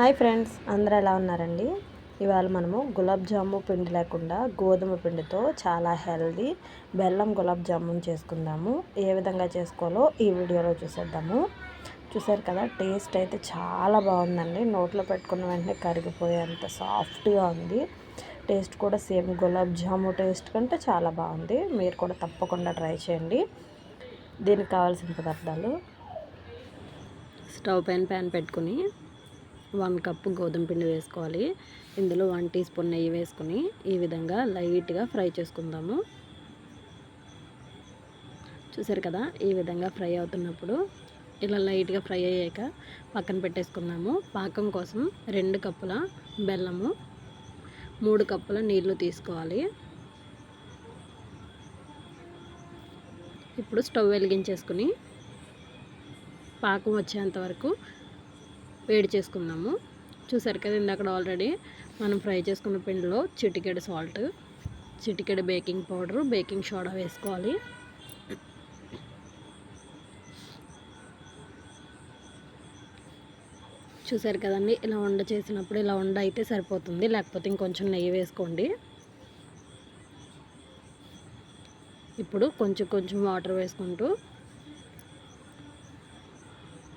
Hi friends అందరూ ఎలా ఉన్నారండి? ఇవాళ మనము గులాబ్ జాము పిండి లేకుండా గోధుమ పిండితో చాలా హెల్దీ బెల్లం గులాబ్ జామున్ చేసుకుందాము. ఏ విధంగా చేసుకోవాలో ఈ వీడియోలో చూసేద్దాము. చూసారు కదా టేస్ట్ అయితే చాలా బాగుందండి. నోట్లో పెట్టుకున్న వెంటనే కరిగిపోయేంత సాఫ్ట్గా ఉంది. టేస్ట్ కూడా సేమ్ గులాబ్ జాము టేస్ట్ కంటే చాలా బాగుంది. మీరు కూడా తప్పకుండా ట్రై చేయండి. దీనికి కావాల్సిన పదార్థాలు. స్టవ్ పైన ప్యాన్ పెట్టుకుని వన్ కప్పు గోధుమ పిండి వేసుకోవాలి. ఇందులో వన్ టీ స్పూన్ నెయ్యి వేసుకుని ఈ విధంగా లైట్గా ఫ్రై చేసుకుందాము. చూసారు కదా ఈ విధంగా ఫ్రై అవుతున్నప్పుడు ఇలా లైట్గా ఫ్రై అయ్యాక పక్కన పెట్టేసుకున్నాము పాకం కోసం రెండు కప్పుల బెల్లము మూడు కప్పుల నీళ్ళు తీసుకోవాలి. ఇప్పుడు స్టవ్ వెలిగించేసుకుని పాకం వచ్చేంత వరకు వేడి చేసుకుందాము. చూసారు కదా ఇందాక ఆల్రెడీ మనం ఫ్రై చేసుకున్న పిండిలో చిటికెడు సాల్ట్ చిటికెడు బేకింగ్ పౌడరు బేకింగ్ సోడా వేసుకోవాలి. చూసారు కదండి ఇలా వండ చేసినప్పుడు ఇలా వండ అయితే సరిపోతుంది. లేకపోతే ఇంకొంచెం నెయ్యి వేసుకోండి. ఇప్పుడు కొంచెం కొంచెం వాటర్ వేసుకుంటూ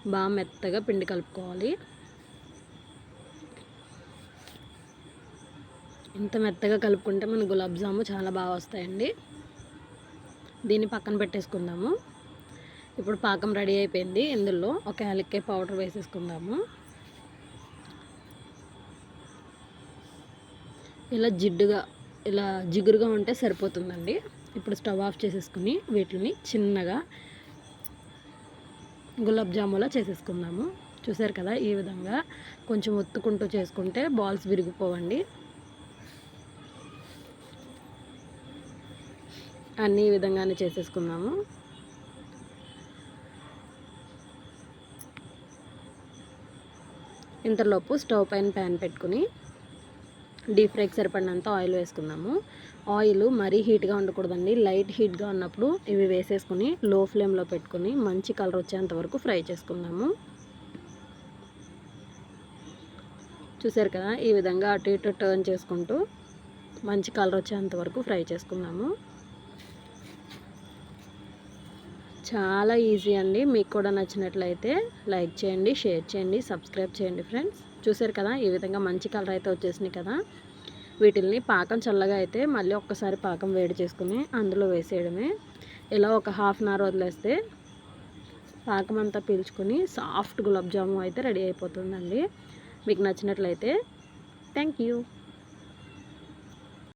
బాగా మెత్తగా పిండి కలుపుకోవాలి. ఇంత మెత్తగా కలుపుకుంటే మన గులాబ్ జాము చాలా బాగా వస్తాయండి. దీన్ని పక్కన పెట్టేసుకుందాము. ఇప్పుడు పాకం రెడీ అయిపోయింది. ఇందులో ఒక యాలక్కాయ పౌడర్ వేసేసుకుందాము. ఇలా జిడ్డుగా ఇలా జిగురుగా ఉంటే సరిపోతుందండి. ఇప్పుడు స్టవ్ ఆఫ్ చేసేసుకుని వీటిని చిన్నగా గులాబ్ జాములా చేసేసుకుందాము. చూసారు కదా ఈ విధంగా కొంచెం ఒత్తుకుంటూ చేసుకుంటే బాల్స్ విరిగిపోవండి. అన్నీ ఈ విధంగానే చేసేసుకుందాము. ఇంతలోపు స్టవ్ పైన ప్యాన్ పెట్టుకుని డీప్ ఫ్రైకి సరిపడినంత ఆయిల్ వేసుకుందాము. ఆయిల్ మరీ హీట్గా ఉండకూడదండి. లైట్ హీట్గా ఉన్నప్పుడు ఇవి వేసేసుకుని లో ఫ్లేమ్లో పెట్టుకుని మంచి కలర్ వచ్చేంత వరకు ఫ్రై చేసుకుందాము. చూసారు కదా ఈ విధంగా అటు ఇటు టర్న్ చేసుకుంటూ మంచి కలర్ వచ్చేంత వరకు ఫ్రై చేసుకుందాము. చాలా ఈజీ అండి. మీకు కూడా నచ్చినట్లయితే లైక్ చేయండి షేర్ చేయండి సబ్స్క్రైబ్ చేయండి ఫ్రెండ్స్. చూసారు కదా ఈ విధంగా మంచి కలర్ అయితే వచ్చేసినాయి కదా. వీటిల్ని పాకం చల్లగా అయితే మళ్ళీ ఒక్కసారి పాకం వేడి చేసుకుని అందులో వేసేయడమే. ఇలా ఒక హాఫ్ అన్ అవర్ వదిలేస్తే పాకం అంతా పీల్చుకొని సాఫ్ట్ గులాబ్ జాము అయితే రెడీ అయిపోతుందండి. మీకు నచ్చినట్లయితే థ్యాంక్ యూ.